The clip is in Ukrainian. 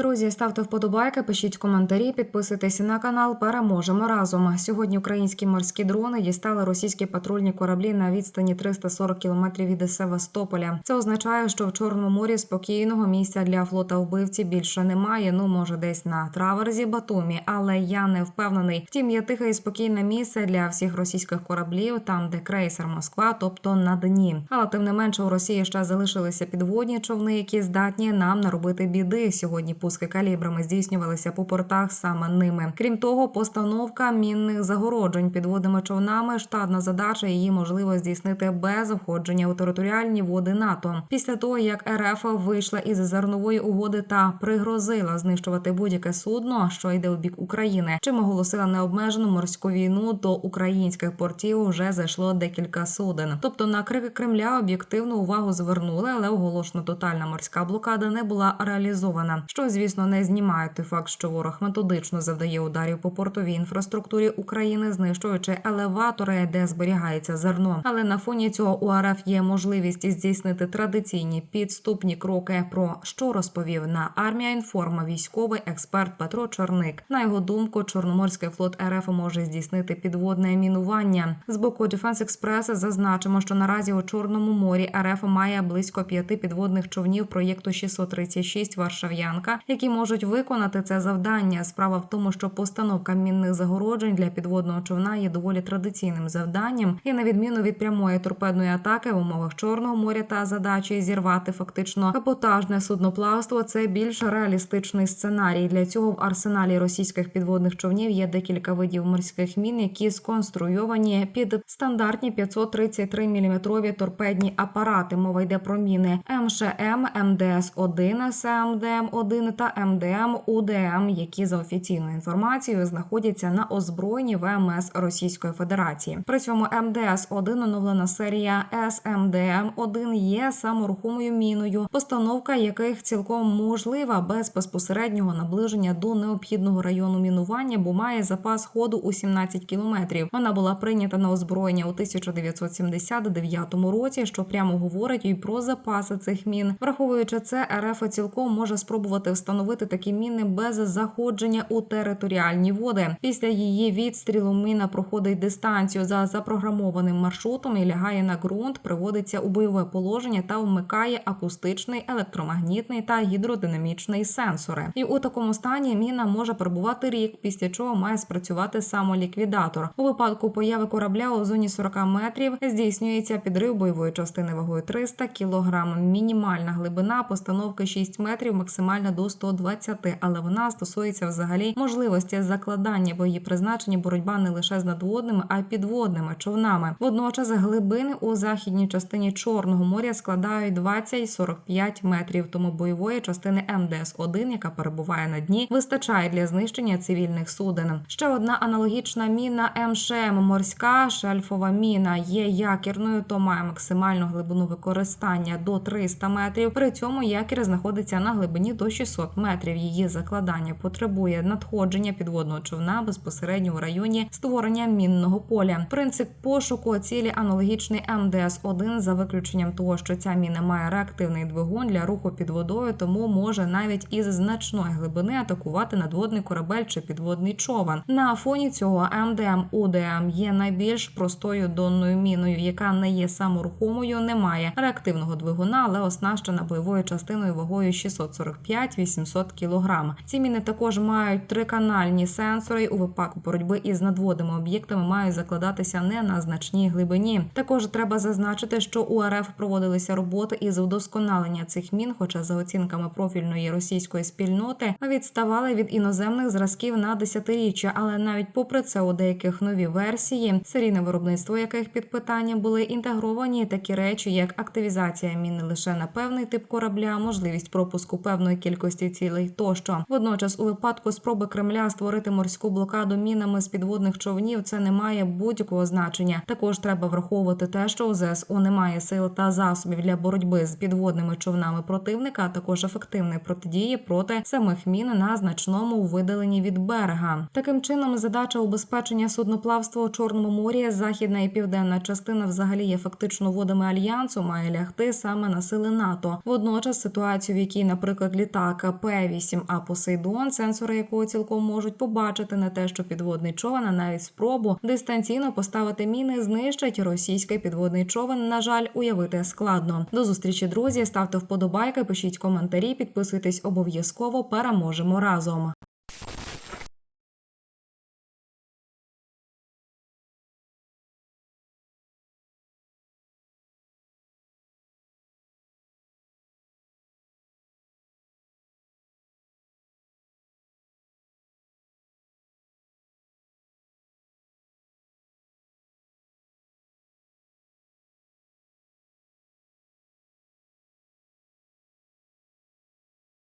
Друзі, ставте вподобайки, пишіть коментарі, підписуйтесь на канал. Переможемо разом. Сьогодні українські морські дрони дістали російські патрульні кораблі на відстані 340 кілометрів від Севастополя. Це означає, що в Чорному морі спокійного місця для флота вбивці більше немає. Ну може, десь на траверзі Батумі, але я не впевнений. Втім, є тихе і спокійне місце для всіх російських кораблів, там де крейсер Москва, тобто на дні. Але тим не менше у Росії ще залишилися підводні човни, які здатні нам наробити біди. Сьогодні пуски калібрами здійснювалися по портах саме ними. Крім того, постановка мінних загороджень підводними човнами штатна задача її можливо здійснити без входження у територіальні води НАТО. Після того як РФ вийшла із зернової угоди та пригрозила знищувати будь-яке судно, що йде у бік України, чим оголосила необмежену морську війну, до українських портів вже зайшло декілька суден. Тобто на крики Кремля об'єктивну увагу звернули, але оголошена тотальна морська блокада не була реалізована. Що звісно не знімає той факт, що ворог методично завдає ударів по портовій інфраструктурі України, знищуючи елеватори, де зберігається зерно. Але на фоні цього у РФ є можливість здійснити традиційні підступні кроки. Про що розповів на армія інформа військовий експерт Петро Черник. На його думку, Чорноморський флот РФ може здійснити підводне мінування. З боку Defense Express зазначимо, що наразі у Чорному морі РФ має близько п'яти підводних човнів проєкту 636 Варшав'янка, які можуть виконати це завдання. Справа в тому, що постановка мінних загороджень для підводного човна є доволі традиційним завданням, і на відміну від прямої торпедної атаки в умовах Чорного моря та задачі зірвати фактично каботажне судноплавство. Це більш реалістичний сценарій. Для цього в арсеналі російських підводних човнів є декілька видів морських мін, які сконструйовані під стандартні 533 мм торпедні апарати. Мова йде про міни МШМ, МДС-1, СМДМ-1 та МДМ УДМ, які за офіційною інформацією знаходяться на озброєнні ВМС Російської Федерації. При цьому МДС-1 оновлена серія СМДМ-1 є саморухомою міною, постановка яких цілком можлива без безпосереднього наближення до необхідного району мінування, бо має запас ходу у 17 кілометрів. Вона була прийнята на озброєння у 1979 році, що прямо говорить і про запаси цих мін. Враховуючи це, РФ цілком може спробувати встановити такі міни без заходження у територіальні води. Після її відстрілу міна проходить дистанцію за запрограмованим маршрутом і лягає на ґрунт, приводиться у бойове положення та вмикає акустичний, електромагнітний та гідродинамічний сенсори. І у такому стані міна може перебувати рік, після чого має спрацювати самоліквідатор. У випадку появи корабля у зоні 40 метрів здійснюється підрив бойової частини вагою 300 кг. Мінімальна глибина постановки 6 метрів, максимальна до 120, але вона стосується взагалі можливості закладання, бо її призначення боротьба не лише з надводними, а й підводними човнами. Водночас глибини у західній частині Чорного моря складають 20-45 метрів. Тому бойової частини МДС 1 яка перебуває на дні, вистачає для знищення цивільних суден. Ще одна аналогічна міна МШМ морська шельфова міна є якірною, то має максимальну глибину використання до 300 метрів. При цьому якір знаходиться на глибині до 600 метрів. Її закладання потребує надходження підводного човна безпосередньо в районі створення мінного поля. Принцип пошуку цілі аналогічний МДС 1 за виключенням того, що ця міна має реактивний двигун для руху під водою, тому може навіть із значної глибини атакувати надводний корабель чи підводний човен. На фоні цього МДМ УДМ є найбільш простою донною міною, яка не є саморухомою, не має реактивного двигуна, але оснащена бойовою частиною вагою 645-800 кг. Ці міни також мають триканальні сенсори. і У випадку боротьби із надводними об'єктами мають закладатися не на значній глибині. Також треба зазначити, що у РФ проводилися роботи із вдосконалення цих мін, хоча за оцінками профільної російської спільноти відставали від іноземних зразків на десятиріччя. Але навіть попри це у деяких нові версії, серійне виробництво яких під питанням були інтегровані такі речі, як активізація мін не лише на певний тип корабля, можливість пропуску певної кількості цілей тощо. Водночас, у випадку спроби Кремля створити морську блокаду мінами з підводних човнів, це не має будь-якого значення. Також треба враховувати те, що у ЗСУ немає сил та засобів для боротьби з підводними човнами противника, а також ефективної протидії проти самих мін на значному видаленні від берега. Таким чином, задача убезпечення судноплавства у Чорному морі, західна і південна частина взагалі є фактично водами альянсу, має лягти саме на сили НАТО. Водночас ситуацію, в якій, наприклад, літак безпілотника П-8А Посейдон, сенсори якого цілком можуть побачити на те, що підводний човен, а навіть спробу дистанційно поставити міни, знищать російський підводний човен. На жаль, уявити складно. До зустрічі, друзі. Ставте вподобайки, пишіть коментарі, підписуйтесь обов'язково. Переможемо разом.